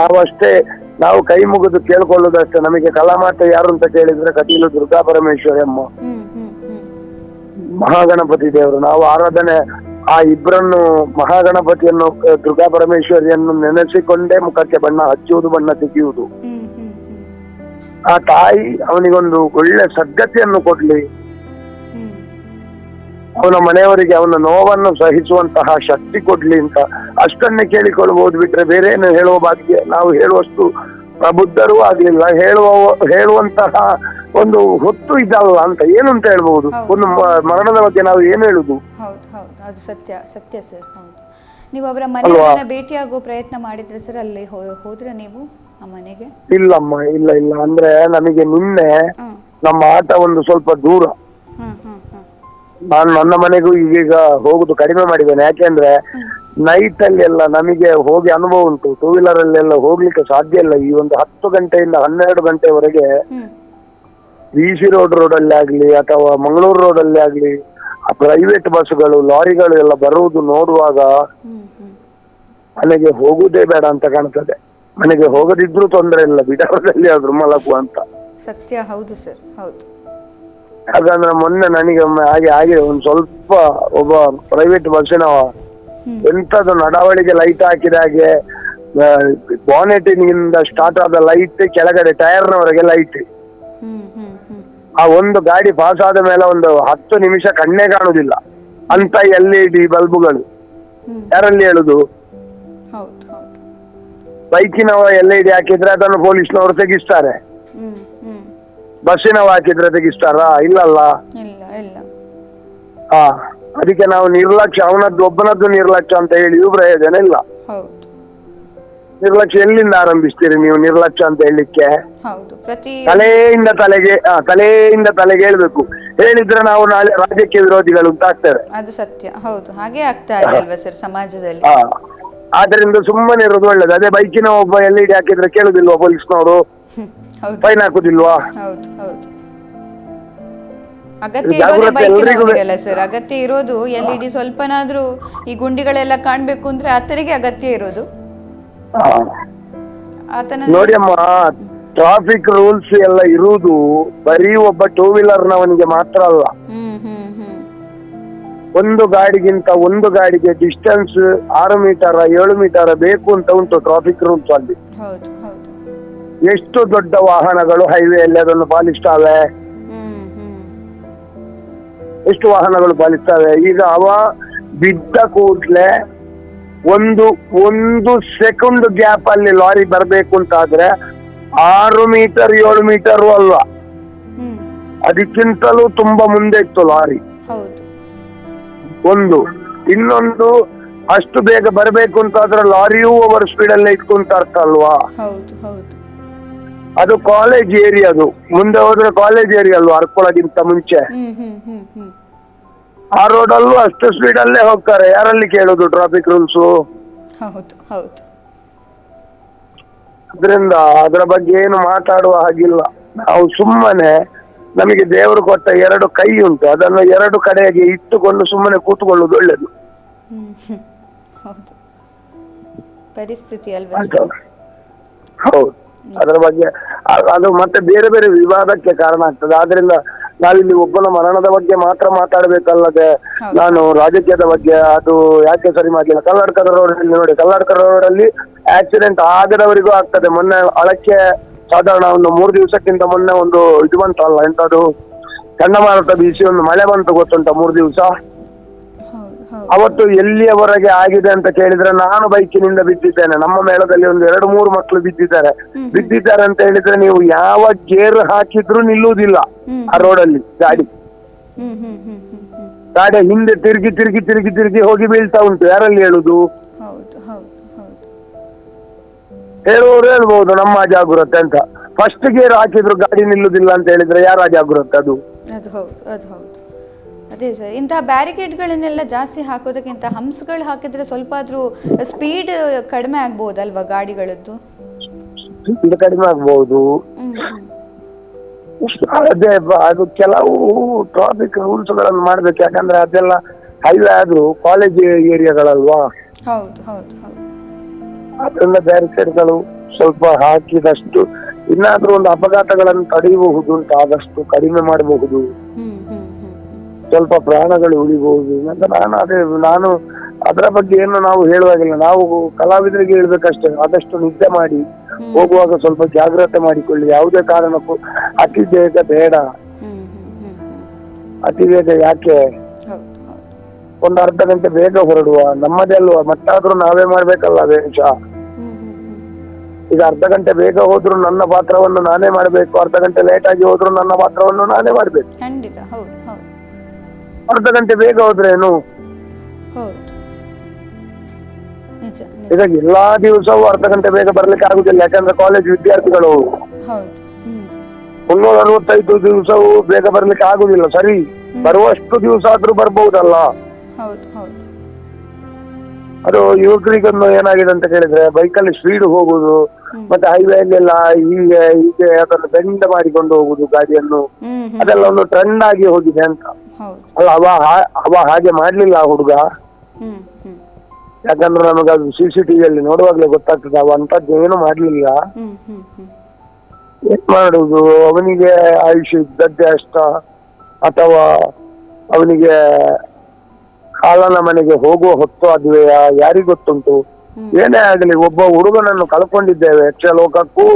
ನಾವು ಕೈ ಮುಗಿದು ಕೇಳ್ಕೊಳ್ಳೋದಷ್ಟೇ. ನಮಗೆ ಕಲಾಮಾತ ಯಾರು ಅಂತ ಕೇಳಿದ್ರೆ ಕಟೀಲು ದುರ್ಗಾ ಪರಮೇಶ್ವರಿ ಅಮ್ಮ ಹ್ಮ್ ಹ್ಮ್ ಹ್ಮ್ ಮಹಾಗಣಪತಿ ದೇವರು. ನಾವು ಆರಾಧನೆ, ಆ ಇಬ್ಬರನ್ನು ಮಹಾಗಣಪತಿಯನ್ನು, ದುರ್ಗಾ ಪರಮೇಶ್ವರಿಯನ್ನು ನೆನೆಸಿಕೊಂಡೇ ಮುಖಕ್ಕೆ ಬಣ್ಣ ಹಚ್ಚುವುದು, ಬಣ್ಣ ತೆಗೆಯುವುದು ಆ ತಾಯಿ ಅವನಿಗೊಂದು ಒಳ್ಳೆ ಸದ್ಗತಿಯನ್ನು ಕೊಡ್ಲಿ. ಅವನ ಮನೆಯವರಿಗೆ ಅವನ ನೋವನ್ನು ಸಹಿಸುವಂತಹ ಶಕ್ತಿ ಕೊಡ್ಲಿ ಅಂತ ಅಷ್ಟನ್ನೇ ಕೇಳಿಕೊಳ್ಳಬಹುದು ಬಿಟ್ರೆ ಬೇರೆ ಏನು ಹೇಳುವ ಬಗ್ಗೆ ನಾವು ಹೇಳುವಷ್ಟು ಪ್ರಬುದ್ಧರೂ ಆಗ್ಲಿಲ್ಲ. ಹೇಳುವ ಹೇಳುವಂತಹ ಒಂದು ಹೊತ್ತು ಇದಲ್ಲ ಅಂತ ಏನು ಅಂತ ಹೇಳ್ಬಹುದು? ಒಂದು ಮರಣದ ಬಗ್ಗೆ ನಾವು ಏನು ಹೇಳುದು? ಹೌದು ಹೌದು. ಅದು ಸತ್ಯ ಸತ್ಯ ಸರ್. ಹೌದು. ನೀವು ಅವರ ಮನೆಯವರನ್ನ ಭೇಟಿಯಾಗೋ ಪ್ರಯತ್ನ ಮಾಡಿದ್ರೆ ಸರ್ ಅಲ್ಲಿ ಹೋದ್ರೆ ನೀವು ಆ ಮನೆಗೆ? ಇಲ್ಲಮ್ಮ ಇಲ್ಲ ಇಲ್ಲ. ಅಂದ್ರೆ ನಮಗೆ ನಿನ್ನೆ ನಮ್ಮ ಆಟ ಒಂದು ಸ್ವಲ್ಪ ದೂರ. ನಾನು ನನ್ನ ಮನೆಗೂ ಈಗೀಗ ಹೋಗುದು ಕಡಿಮೆ ಮಾಡಿದ್ದೇನೆ. ಯಾಕೆಂದ್ರೆ ನೈಟ್ ಅಲ್ಲಿ ಎಲ್ಲ ನಮಗೆ ಹೋಗಿ ಅನುಭವ ಉಂಟು. ಟೂ ವೀಲರ್ ಅಲ್ಲಿ ಎಲ್ಲ ಹೋಗ್ಲಿಕ್ಕೆ ಸಾಧ್ಯ ಇಲ್ಲ. ಈ ಒಂದು ಹತ್ತು ಗಂಟೆಯಿಂದ ಹನ್ನೆರಡು ಗಂಟೆವರೆಗೆ B V C road road ಅಲ್ಲಿ ಆಗ್ಲಿ ಅಥವಾ ಮಂಗಳೂರು ರೋಡ್ ಅಲ್ಲಿ ಆಗ್ಲಿ ಪ್ರೈವೇಟ್ ಬಸ್ಗಳು ಲಾರಿಗಳು ಎಲ್ಲ ಬರುವುದು ನೋಡುವಾಗ ಮನೆಗೆ ಹೋಗುವುದೇ ಬೇಡ ಅಂತ ಕಾಣ್ತದೆ. ಮನೆಗೆ ಹೋಗದಿದ್ರೂ ತೊಂದರೆ ಇಲ್ಲ. ಬಿಡಾರದಲ್ಲಿ ಆದ್ರೂ ಮಲಗುವ ಅಂತ. ಸತ್ಯ. ಹೌದು ಸರ್. ಹೌದು. ಹಾಗಂದ್ರೆ ಮೊನ್ನೆ ನನಗೆ ಒಮ್ಮೆ ಹಾಗೆ ಆಗಿದೆ. ಒಂದು ಸ್ವಲ್ಪ ಒಬ್ಬ ಪ್ರೈವೇಟ್ ಬಸ್ಸಿನವ ಹ್ಮ್. ನಡವಳಿಗೆ ಲೈಟ್ ಹಾಕಿದ ಹಾಗೆ ಬಾನೆಟಿನಿಂದ ಸ್ಟಾರ್ಟ್ ಆದ ಲೈಟ್ ಕೆಳಗಡೆ ಟೈರ್ನವರೆಗೆ ಲೈಟ್ ಆ ಒಂದು ಗಾಡಿ ಪಾಸ್ ಆದ ಮೇಲೆ ಒಂದು ಹತ್ತು ನಿಮಿಷ ಕಣ್ಣೇ ಕಾಣುದಿಲ್ಲ. ಅಂತ ಎಲ್ ಇ ಡಿ ಬಲ್ಬುಗಳು. ಯಾರಲ್ಲಿ ಹೇಳುದು? ಬೈಕಿನವ ಎಲ್ ಇ ಡಿ ಹಾಕಿದ್ರೆ ಅದನ್ನು ಪೊಲೀಸ್ನವರು ತೆಗಿಸ್ತಾರೆ. ಬಸ್ಸಿನವ ಹಾಕಿದ್ರೆ ತೆಗಿಸ್ತಾರಾ? ಇಲ್ಲಲ್ಲ? ಇಲ್ಲ ಇಲ್ಲ. ಹಾ ಅದಕ್ಕೆ ನಾವು ನಿರ್ಲಕ್ಷ್ಯ ಅವನದ್ದು ಒಬ್ಬನದ್ದು ನಿರ್ಲಕ್ಷ್ಯ ಅಂತ ಹೇಳಿಯೂ ಪ್ರಯೋಜನ ಇಲ್ಲ. ಹೌದು. ನಿರ್ಲಕ್ಷ್ಯ ಎಲ್ಲಿಂದ ಆರಂಭಿಸ್ತೀರಿ ನೀವು ನಿರ್ಲಕ್ಷ್ಯ ಅಂತ ಹೇಳಲಿಕ್ಕೆ? ಹೌದು. ಪ್ರತಿ ತಲೆಯಿಂದ ತಲೆಗೆ ಆ, ತಲೆಯಿಂದ ತಲೆಗೆ ಹೇಳ್ಬೇಕು. ಹೇಳಿದ್ರೆ ನಾವು ನಾಳೆ ರಾಜ್ಯಕ್ಕೆ ವಿರೋಧಿಗಳು ಅಂತ ಆಗ್ತಾರೆ. ಅದು ಸತ್ಯ. ಹೌದು. ಹಾಗೆ ಆಗ್ತಾ ಇದೆ ಅಲ್ವಾ ಸರ್ ಸಮಾಜದಲ್ಲಿ? ಹಾ ಆದ್ರಿಂದ ಸುಮ್ಮನೆ ಇರೋದು ಒಳ್ಳೇದು. ಅದೇ ಬೈಕಿನ ಒಬ್ಬ ಎಲ್ ಇಡಿ ಡಿ ಹಾಕಿದ್ರೆ ಕೇಳುದಿಲ್ವಾ ಪೊಲೀಸ್ನವರು? ಹ್ಮ್, ಹೌದು. ಫೈನ್ ಹಾಕುದಿಲ್ವಾ? ಹೌದು ಹೌದು. ಅಗತ್ಯ ಇರೋದೇ ಬೈಕಿನವರಿಗೆಲ್ಲ ಸರ್ ಅಗತ್ಯ ಇರೋದು ಎಲ್ ಇ ಡಿ ಸ್ವಲ್ಪನಾದ್ರೂ ಈ ಗುಂಡಿಗಳೆಲ್ಲ ಕಾಣ್ಬೇಕು ಅಂದ್ರೆ ಆತನಿಗೆ ಅಗತ್ಯ ಇರೋದು. ಆತನ ನೋಡಿ ಅಮ್ಮ ಟ್ರಾಫಿಕ್ ರೂಲ್ಸ್ ಎಲ್ಲ ಇರುವುದು ಬರೀ ಒಬ್ಬ ಟೂ ವೀಲರ್ ನವನಿಗೆ ಮಾತ್ರ ಅಲ್ಲ. ಒಂದು ಗಾಡಿಗಿಂತ ಒಂದು ಗಾಡಿಗೆ ಡಿಸ್ಟೆನ್ಸ್ ಆರು ಮೀಟರ್ ಏಳು ಮೀಟರ್ ಬೇಕು ಅಂತ ಉಂಟು ಟ್ರಾಫಿಕ್ ರೂಲ್ಸ್ ಅಲ್ಲಿ. ಎಷ್ಟು ದೊಡ್ಡ ವಾಹನಗಳು ಹೈವೇಯಲ್ಲಿ ಅದನ್ನು ಪಾಲಿಸ್ತಾವೆ? ಎಷ್ಟು ವಾಹನಗಳು ಬಾಲಿಸ್ತವೆ? ಈಗ ಅವ ಬಿದ್ದ ಕೂಡ್ಲೆ ಒಂದು ಒಂದು ಸೆಕೆಂಡ್ ಗ್ಯಾಪ್ ಅಲ್ಲಿ ಲಾರಿ ಬರಬೇಕು ಅಂತ ಆದ್ರೆ ಆರು ಮೀಟರ್ ಏಳು ಮೀಟರ್ ಅಲ್ವಾ? ಅದಕ್ಕಿಂತಲೂ ತುಂಬಾ ಮುಂದೆ ಇತ್ತು ಲಾರಿ. ಒಂದು. ಇನ್ನೊಂದು ಅಷ್ಟು ಬೇಗ ಬರಬೇಕು ಅಂತ ಆದ್ರೆ ಲಾರಿಯೂ ಓವರ್ ಸ್ಪೀಡ್ ಅಲ್ಲೇ ಇಟ್ಕೊಂತ ಅರ್ಥ ಅಲ್ವಾ ಅದು ಕಾಲೇಜ್ ಏರಿಯಾ ಅದು. ಮುಂದೆ ಹೋದ್ರೆ ಕಾಲೇಜ್ ಏರಿಯಾ ಅಲ್ವಾ? ಅರ್ಕೊಳಗಿಂತ ಮುಂಚೆ. ಆ ರೋಡ್ ಅಲ್ಲೂ ಅಷ್ಟು ಸ್ಪೀಡ್ ಅಲ್ಲೇ ಹೋಗ್ತಾರೆ. ಯಾರಲ್ಲಿ ಕೇಳೋದು ಟ್ರಾಫಿಕ್ ರೂಲ್ಸ್ ಹೌದು ಹೌದು. ಅದರಿಂದ ಅದರ ಬಗ್ಗೆ ಏನು ಮಾತಾಡುವ ಹಾಗಿಲ್ಲ. ನಾವು ಸುಮ್ಮನೆ ನಮಗೆ ದೇವರು ಕೊಟ್ಟ ಎರಡು ಕೈ ಉಂಟು. ಅದನ್ನು ಎರಡು ಕಡೆಗೆ ಇಟ್ಟುಕೊಂಡು ಸುಮ್ಮನೆ ಕೂತ್ಕೊಳ್ಳುವುದು ಒಳ್ಳೇದು. ಹೌದು. ಪರಿಸ್ಥಿತಿ ಅಲ್ವಾ ಹೌದು. ಅದರ ಬಗ್ಗೆ ಅ- ಅದು ಮತ್ತೆ ಬೇರೆ ಬೇರೆ ವಿವಾದಕ್ಕೆ ಕಾರಣ ಆಗ್ತದೆ. ಆದ್ರಿಂದ ನಾವಿಲ್ಲಿ ಒಬ್ಬನ ಮರಣದ ಬಗ್ಗೆ ಮಾತ್ರ ಮಾತಾಡಬೇಕಲ್ಲದೆ ನಾನು ರಾಜಕೀಯದ ಬಗ್ಗೆ ಅದು ಯಾಕೆ ಸರಿ ಮಾಡಲಿಲ್ಲ? ರೋಡ್ ಅಲ್ಲಿ ನೋಡಿ ಕಲ್ಲಡ್ಕರ ರೋಡ್ ಅಲ್ಲಿ ಆಕ್ಸಿಡೆಂಟ್ ಆಗದವರಿಗೂ ಆಗ್ತದೆ. ಮೊನ್ನೆ ಅಳಕ್ಕೆ ಸಾಧಾರಣ ಒಂದು ಮೂರು ದಿವಸಕ್ಕಿಂತ ಮೊನ್ನೆ ಒಂದು ಇದು ಬಂತಲ್ಲ ಎಂತದು? ಚಂಡಮಾರುತ ಬೀಸಿ ಒಂದು ಮಳೆ ಬಂತು ಗೊತ್ತುಂಟ ಮೂರು ದಿವಸ. ಅವತ್ತು ಎಲ್ಲಿಯವರೆಗೆ ಆಗಿದೆ ಅಂತ ಕೇಳಿದ್ರೆ ನಾನು ಬೈಕಿನಿಂದ ಬಿದ್ದಿದ್ದೇನೆ. ನಮ್ಮ ಮೇಳದಲ್ಲಿ ಒಂದು ಎರಡು ಮೂರು ಮಕ್ಕಳು ಬಿದ್ದಿದ್ದಾರೆ. ಬಿದ್ದಿದ್ದಾರೆ ಅಂತ ಹೇಳಿದ್ರೆ ನೀವು ಯಾವ ಗೇರ್ ಹಾಕಿದ್ರು ನಿಲ್ಲುವುದಿಲ್ಲ. ಆ ರೋಡಲ್ಲಿ ಗಾಡಿ. ಗಾಡಿ ಹಿಂದೆ ತಿರುಗಿ ತಿರುಗಿ ತಿರುಗಿ ತಿರುಗಿ ಹೋಗಿ ಬೀಳ್ತಾ ಉಂಟು. ಯಾರಲ್ಲಿ ಹೇಳುದು? ಹೌದು ಹೌದು ಹೌದು. ಹೇಳುವವರು ಹೇಳ್ಬಹುದು ನಮ್ಮ ಜಾಗೃತೆ ಅಂತ. ಫಸ್ಟ್ ಗೇರ್ ಹಾಕಿದ್ರು ಗಾಡಿ ನಿಲ್ಲುದಿಲ್ಲ ಅಂತ ಹೇಳಿದ್ರೆ ಯಾರ ಜಾಗ್ರತೆ ಅದು? ಅದು ಸರ್. ಇಂತಹ ಬ್ಯಾರಿಕೇಡ್ಗಳನ್ನೆಲ್ಲ ಜಾಸ್ತಿ ಹಾಕೋದಕ್ಕಿಂತ ಹಂಪ್ಸ್ಗಳು ಹಾಕಿದ್ರೆ ಸ್ವಲ್ಪ ಆದ್ರೂ ಸ್ಪೀಡ್ ಕಡಿಮೆ ಆಗ್ಬೋದಲ್ವಾ ಗಾಡಿಗಳದ್ದು? ಸ್ಪೀಡ್ ಕಡಿಮೆ ಆಗ್ಬಹುದು ಅದೇ ಅದು ಕೆಲವು ಟ್ರಾಫಿಕ್ ರೂಲ್ಸ್ಗಳನ್ನು ಮಾಡ್ಬೇಕು. ಯಾಕಂದ್ರೆ ಅದೆಲ್ಲ ಹೈವೇ ಆದ್ರೂ ಕಾಲೇಜ್ ಏರಿಯಾಗಳಲ್ವಾ ಹೌದು ಹೌದು ಹೌದು. ಅದರಿಂದ ಬ್ಯಾರಿಕೇಡ್ಗಳು ಸ್ವಲ್ಪ ಹಾಕಿದಷ್ಟು ಇನ್ನಾದ್ರೂ ಒಂದು ಅಪಘಾತಗಳನ್ನು ತಡೆಯಬಹುದು ಅಂತ ಆದಷ್ಟು ಕಡಿಮೆ ಮಾಡಬಹುದು. ಸ್ವಲ್ಪ ಪ್ರಾಣಗಳು ಉಳಿಬಹುದು ಅಂತ ನಾನು ಅದೇ ನಾನು ಅದರ ಬಗ್ಗೆ ಏನು ನಾವು ಹೇಳುವಾಗಿಲ್ಲ. ನಾವು ಕಲಾವಿದರಿಗೆ ಹೇಳ್ಬೇಕಷ್ಟೇ. ಆದಷ್ಟು ನಿದ್ದೆ ಮಾಡಿ ಹೋಗುವಾಗ ಸ್ವಲ್ಪ ಜಾಗ್ರತೆ ಮಾಡಿಕೊಳ್ಳಿ. ಯಾವುದೇ ಕಾರಣಕ್ಕೂ ಅತಿ ಬೇಗ ಬೇಡ. ಹ್ಮ್ ಹ್ಮ್ ಹ್ಮ್ ಹ್ಮ್. ಅತಿ ಬೇಗ ಯಾಕೆ? ಒಂದು ಅರ್ಧ ಗಂಟೆ ಬೇಗ ಹೊರಡುವ. ನಮ್ಮದೇ ಅಲ್ವಾ? ಮತ್ತಾದ್ರೂ ನಾವೇ ಮಾಡ್ಬೇಕಲ್ಲ ವೇಷ ಈಗ ಅರ್ಧ ಗಂಟೆ ಬೇಗ ಹೋದ್ರು ನನ್ನ ಪಾತ್ರವನ್ನು ನಾನೇ ಮಾಡಬೇಕು. ಅರ್ಧ ಗಂಟೆ ಲೇಟ್ ಆಗಿ ಹೋದ್ರು ನನ್ನ ಪಾತ್ರವನ್ನು ನಾನೇ ಮಾಡ್ಬೇಕು. ಖಂಡಿತ ಹೌದು. ಅರ್ಧ ಗಂಟೆ ಬೇಗ ಹೋದ್ರೇನು ಹೌದು. ನಿಜ ನಿಜ. ಈಗ ಎಲ್ಲಾ ದಿವಸವೂ ಅರ್ಧ ಗಂಟೆ ಬೇಗ ಬರ್ಲಿಕ್ಕೆ ಆಗುದಿಲ್ಲ ಯಾಕಂದ್ರೆ ಕಾಲೇಜ್ ವಿದ್ಯಾರ್ಥಿಗಳು. ಹೌದು. ಹ್ಮ್. ಮುನ್ನೂರ ಅರವತ್ತೈದು ದಿವಸವೂ ಬೇಗ ಬರ್ಲಿಕ್ಕೆ ಆಗುದಿಲ್ಲ ಸರಿ? ಬರುವಷ್ಟು ದಿವಸ ಆದ್ರೂ ಬರ್ಬಹುದಲ್ಲ ಹೌದು ಹೌದು. ಅದು ಯುವಕರಿಗೊಂದು ಏನಾಗಿದೆ ಅಂತ ಕೇಳಿದ್ರೆ ಬೈಕಲ್ಲಿ ಸ್ಪೀಡ್ ಹೋಗುದು ಮತ್ತೆ ಹೈವೇಲಿ ಎಲ್ಲ ಹೀಗೆ ಹೀಗೆ ಅದನ್ನು ಬೆಂಡ ಮಾಡಿಕೊಂಡು ಹೋಗುದು ಗಾಡಿಯನ್ನು. ಹ್ಮ್ ಹ್ಮ್. ಅದೆಲ್ಲ ಒಂದು ಟ್ರೆಂಡ್ ಆಗಿ ಹೋಗಿದೆ ಅಂತ. ಅಲ್ಲ ಅವ ಅವ ಹಾಗೆ ಮಾಡ್ಲಿಲ್ಲ ಆ ಹುಡುಗ. ಯಾಕಂದ್ರೆ ನಮಗೆ ಅದು ಸಿ ಸಿ ಟಿವಿಯಲ್ಲಿ ನೋಡುವಾಗ್ಲೇ ಗೊತ್ತಾಗ್ತದೆ ಅವ ಅಂತದ್ದು ಏನು ಮಾಡ್ಲಿಲ್ಲ. ಏನ್ ಮಾಡುದು? ಅವನಿಗೆ ಆಯುಷ್ಯ ಇದ್ದದ್ದೇ ಅಷ್ಟ. ಅಥವಾ ಅವನಿಗೆ ಕಾಲನ ಮನೆಗೆ ಹೋಗುವ ಹೊತ್ತು ಅದುವೆಯ ಯಾರಿಗ್ ಗೊತ್ತುಂಟು? ಏನೇ ಆಗಲಿ ಒಬ್ಬ ಹುಡುಗನನ್ನು ಕಳ್ಕೊಂಡಿದ್ದೇವೆ. ಯಕ್ಷಲೋಕಕ್ಕೂ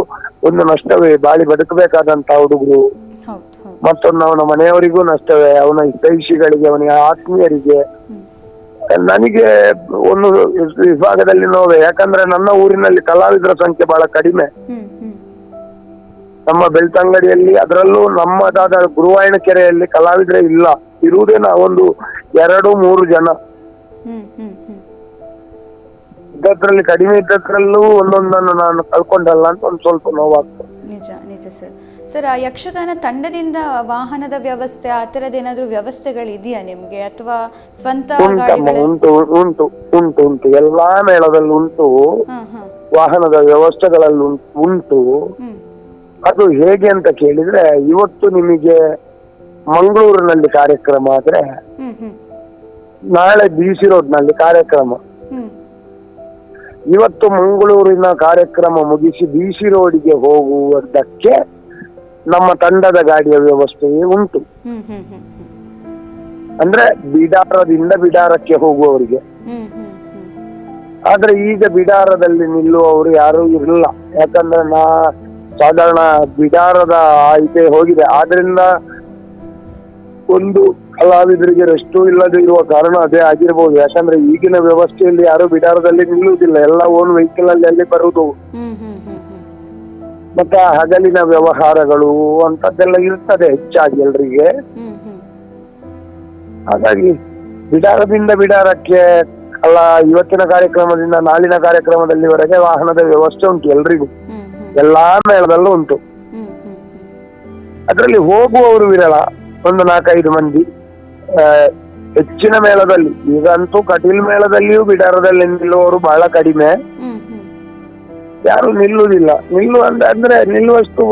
ಒಂದು ನಷ್ಟವೇ ಬಾಳಿ ಬದುಕಬೇಕಾದಂತ ಹುಡುಗರು. ಮತ್ತೊಂದು ಅವನ ಮನೆಯವರಿಗೂ ನಷ್ಟವೇ. ಅವನ ಹಿತೈಷಿಗಳಿಗೆ ಅವನಿಗೆ ಆತ್ಮೀಯರಿಗೆ. ನನಗೆ ಒಂದು ವಿಭಾಗದಲ್ಲಿ ನೋವೆ. ಯಾಕಂದ್ರೆ ನನ್ನ ಊರಿನಲ್ಲಿ ಕಲಾವಿದರ ಸಂಖ್ಯೆ ಬಹಳ ಕಡಿಮೆ. ನಮ್ಮ ಬೆಳ್ತಂಗಡಿಯಲ್ಲಿ ಅದರಲ್ಲೂ ನಮ್ಮದಾದ ಗುರುವಾಯಣ ಕೆರೆಯಲ್ಲಿ ಕಲಾವಿದರೇ ಇಲ್ಲ. ಇರುವುದೇ ಒಂದು ಎರಡು ಮೂರು ಜನ. ಇದ್ದದ್ರಲ್ಲಿ ಕಡಿಮೆ ಇದ್ದದ್ರಲ್ಲೂ ಒಂದೊಂದನ್ನು ನಾನು ಕಳ್ಕೊಂಡಲ್ಲ ಅಂತ ಒಂದು ಸ್ವಲ್ಪ ನೋವಾಗ್ತದೆ. ನಿಜ ನಿಜ ಸರ್. ಸರ್ ಆ ಯಕ್ಷಗಾನ ತಂಡದಿಂದ ವಾಹನದ ವ್ಯವಸ್ಥೆ ಆ ತರದ ಏನಾದರೂ ವ್ಯವಸ್ಥೆಗಳಿದೆಯಾ ನಿಮಗೆ? ಅಥವಾ ಸ್ವಂತ ಉಂಟು ಉಂಟು ಉಂಟು ಉಂಟು ಎಲ್ಲಾ ಮೇಳದಲ್ಲಿ ಉಂಟು. ಹಾಂ ಹಾಂ. ವಾಹನದ ವ್ಯವಸ್ಥೆಗಳಲ್ಲಿ ಉಂ- ಉಂಟು. ಅದು ಹೇಗೆ ಅಂತ ಕೇಳಿದ್ರೆ ಇವತ್ತು ನಿಮಗೆ ಮಂಗಳೂರಿನಲ್ಲಿ ಕಾರ್ಯಕ್ರಮ ಆದ್ರೆ ನಾಳೆ ಬಿ ಸಿ ರೋಡ್ನಲ್ಲಿ ಕಾರ್ಯಕ್ರಮ ಇವತ್ತು ಮಂಗಳೂರಿನ ಕಾರ್ಯಕ್ರಮ ಮುಗಿಸಿ ಬಿ ಸಿ ರೋಡಿಗೆ ಹೋಗುವುದಕ್ಕೆ ನಮ್ಮ ತಂಡದ ಗಾಡಿಯ ವ್ಯವಸ್ಥೆಯೇ ಉಂಟು. ಅಂದ್ರೆ ಬಿಡಾರದಿಂದ ಬಿಡಾರಕ್ಕೆ ಹೋಗುವವರಿಗೆ. ಆದ್ರೆ ಈಗ ಬಿಡಾರದಲ್ಲಿ ನಿಲ್ಲುವವರು ಯಾರು ಇರಲಿಲ್ಲ ಯಾಕಂದ್ರೆ ನಾ ಸಾಧಾರಣ ಬಿಡಾರದ ಆಯ್ಕೆ ಹೋಗಿದೆ. ಆದ್ರಿಂದ ಒಂದು ಕಲಾವಿದರಿಗೆ ರೆಸ್ಟು ಇಲ್ಲದೆ ಇರುವ ಕಾರಣ ಅದೇ ಆಗಿರ್ಬೋದು. ಯಾಕಂದ್ರೆ ಈಗಿನ ವ್ಯವಸ್ಥೆಯಲ್ಲಿ ಯಾರು ಬಿಡಾರದಲ್ಲಿ ನಿಲ್ಲುವುದಿಲ್ಲ. ಎಲ್ಲ ಓನ್ ವೆಹಿಕಲ್ ಅಲ್ಲಿ ಅಲ್ಲಿ ಬರುವುದು. ಮತ್ತೆ ಹಗಲಿನ ವ್ಯವಹಾರಗಳು ಅಂತದ್ದೆಲ್ಲ ಇರ್ತದೆ ಹೆಚ್ಚಾಗಿ ಎಲ್ರಿಗೆ. ಹಾಗಾಗಿ ಬಿಡಾರದಿಂದ ಬಿಡಾರಕ್ಕೆ ಅಲ್ಲ ಇವತ್ತಿನ ಕಾರ್ಯಕ್ರಮದಿಂದ ನಾಳಿನ ಕಾರ್ಯಕ್ರಮದಲ್ಲಿವರೆಗೆ ವಾಹನದ ವ್ಯವಸ್ಥೆ ಉಂಟು ಎಲ್ರಿಗೂ. ಎಲ್ಲಾ ಮೇಳದಲ್ಲೂ ಉಂಟು. ಅದರಲ್ಲಿ ಹೋಗುವವರು ವಿರಳ ಒಂದು ನಾಲ್ಕೈದು ಮಂದಿ. ಹೆಚ್ಚಿನ ಮೇಳದಲ್ಲಿ. ಈಗಂತೂ ಕಟೀಲ್ ಮೇಳದಲ್ಲಿಯೂ ಬಿಡಾರದಲ್ಲಿ ನಿಲ್ಲುವವರು ಬಹಳ ಕಡಿಮೆ. ಯಾರು ನಿಲ್ಲುವುದಿಲ್ಲ ನಿಲ್ಲುವ ಅಂದ್ರೆ ಅಂದ್ರೆ ನಿಲ್ಲುವಷ್ಟು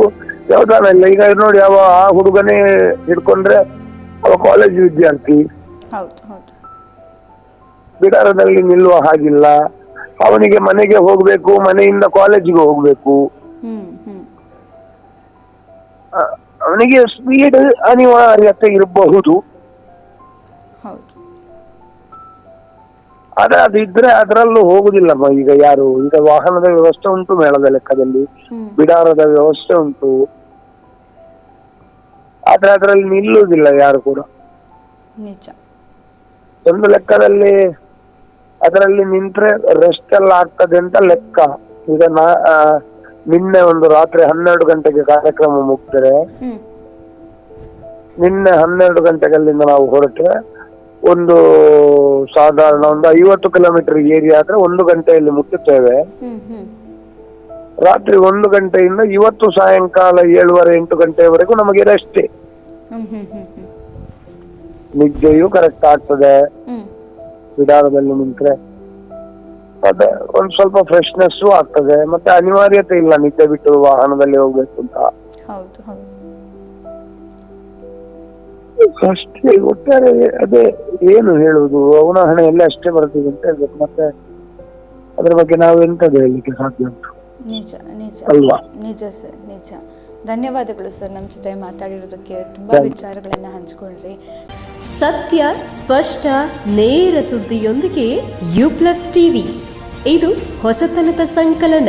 ಯಾವ್ದಾನ ಇಲ್ಲ. ಈಗ ನೋಡಿ ಅವ ಆ ಹುಡುಗನೇ ಹಿಡ್ಕೊಂಡ್ರೆ ಅವ ಕಾಲೇಜ್ ವಿದ್ಯಾರ್ಥಿ. ಬಿಡಾರದಲ್ಲಿ ನಿಲ್ಲುವ ಹಾಗಿಲ್ಲ. ಅವನಿಗೆ ಮನೆಗೆ ಹೋಗ್ಬೇಕು ಮನೆಯಿಂದ ಕಾಲೇಜಿಗೆ ಹೋಗ್ಬೇಕು. ಅವನಿಗೆ ಸ್ಪೀಡ್ ಅನಿವಾರ್ಯತೆ ಇರಬಹುದು. ಅದು ಇದ್ರೆ ಅದರಲ್ಲೂ ಹೋಗುದಿಲ್ಲಮ್ಮ. ಈಗ ಯಾರು ಈಗ ವಾಹನದ ವ್ಯವಸ್ಥೆ ಉಂಟು ಮೇಳದ ಲೆಕ್ಕದಲ್ಲಿ. ಹ್ಮ್. ಬಿಡಾರದ ವ್ಯವಸ್ಥೆ ಉಂಟು. ಆದ್ರೆ ಅದರಲ್ಲಿ ನಿಲ್ಲುವುದಿಲ್ಲ ಯಾರು ಕೂಡ. ನಿಜ. ಒಂದು ಲೆಕ್ಕದಲ್ಲಿ ಅದರಲ್ಲಿ ನಿಂತ್ರೆ ರೆಸ್ಟ್ ಎಲ್ಲ ಆಗ್ತದೆ ಅಂತ ಲೆಕ್ಕ. ಈಗ ನಾ ಆ, ನಿನ್ನೆ ಒಂದು ರಾತ್ರಿ ಹನ್ನೆರಡು ಗಂಟೆಗೆ ಕಾರ್ಯಕ್ರಮ ಮುಗಿದ್ರೆ ಹ್ಮ್. ನಿನ್ನೆ ಹನ್ನೆರಡು ಗಂಟೆಗಲ್ಲಿಂದ ನಾವು ಹೊರಟ್ರೆ ಒಂದು ಸಾಧಾರಣ ಒಂದು ಐವತ್ತು ಕಿಲೋಮೀಟರ್ ಏರಿಯಾ ಆದ್ರೆ ಒಂದು ಗಂಟೆಯಲ್ಲಿ ಮುಟ್ಟುತ್ತೇವೆ ರಾತ್ರಿ ಒಂದು ಗಂಟೆಯಿಂದ ಇವತ್ತು ಸಾಯಂಕಾಲ ಏಳುವರೆ ಎಂಟು ಗಂಟೆವರೆಗೂ ನಮಗೆ ರೆಸ್ಟ್ ನಿದ್ದೆಯೂ ಕರೆಕ್ಟ್ ಆಗ್ತದೆ. ವಿಧಾನದಲ್ಲಿ ನಿಂತ್ರೆ ಮತ್ತೆ ಒಂದ್ ಸ್ವಲ್ಪ ಫ್ರೆಶ್ನೆಸ್ ಆಗ್ತದೆ. ಮತ್ತೆ ಅನಿವಾರ್ಯತೆ ಇಲ್ಲ ನಿದ್ದೆ ಬಿಟ್ಟು ವಾಹನದಲ್ಲಿ ಹೋಗ್ಬೇಕು ಅಂತ. ಅಷ್ಟೇ ಒಟ್ಟಾರೆ ಅದೇ ಏನು ಹೇಳುವುದು? ಅವನ ಹಣೆಯಲ್ಲಿ ಅಷ್ಟೇ ಬರ್ತಿದೆ ಅಂತ ಹೇಳ್ಬೇಕು. ಮತ್ತೆ ಅದ್ರ ಬಗ್ಗೆ ನಾವು ಎಂತದ್ದು ಹೇಳಲಿಕ್ಕೆ ಸಾಧ್ಯ ಉಂಟು? ನಿಜ ನಿಜ. ಅಲ್ವಾ? ನಿಜ ಸರ್ ನಿಜ. ಧನ್ಯವಾದಗಳು ಸರ್ ನಮ್ಮ ಜೊತೆ ಮಾತಾಡಿರೋದಕ್ಕೆ. ತುಂಬಾ. ವಿಚಾರಗಳನ್ನ ಹಂಚ್ಕೊಂಡ್ರಿ. ಸತ್ಯ ಸ್ಪಷ್ಟ ನೇರ ಸುದ್ದಿಯೊಂದಿಗೆ ಯು ಪ್ಲಸ್ ಟಿವಿ. ಇದು ಹೊಸತನದ ಸಂಕಲನ.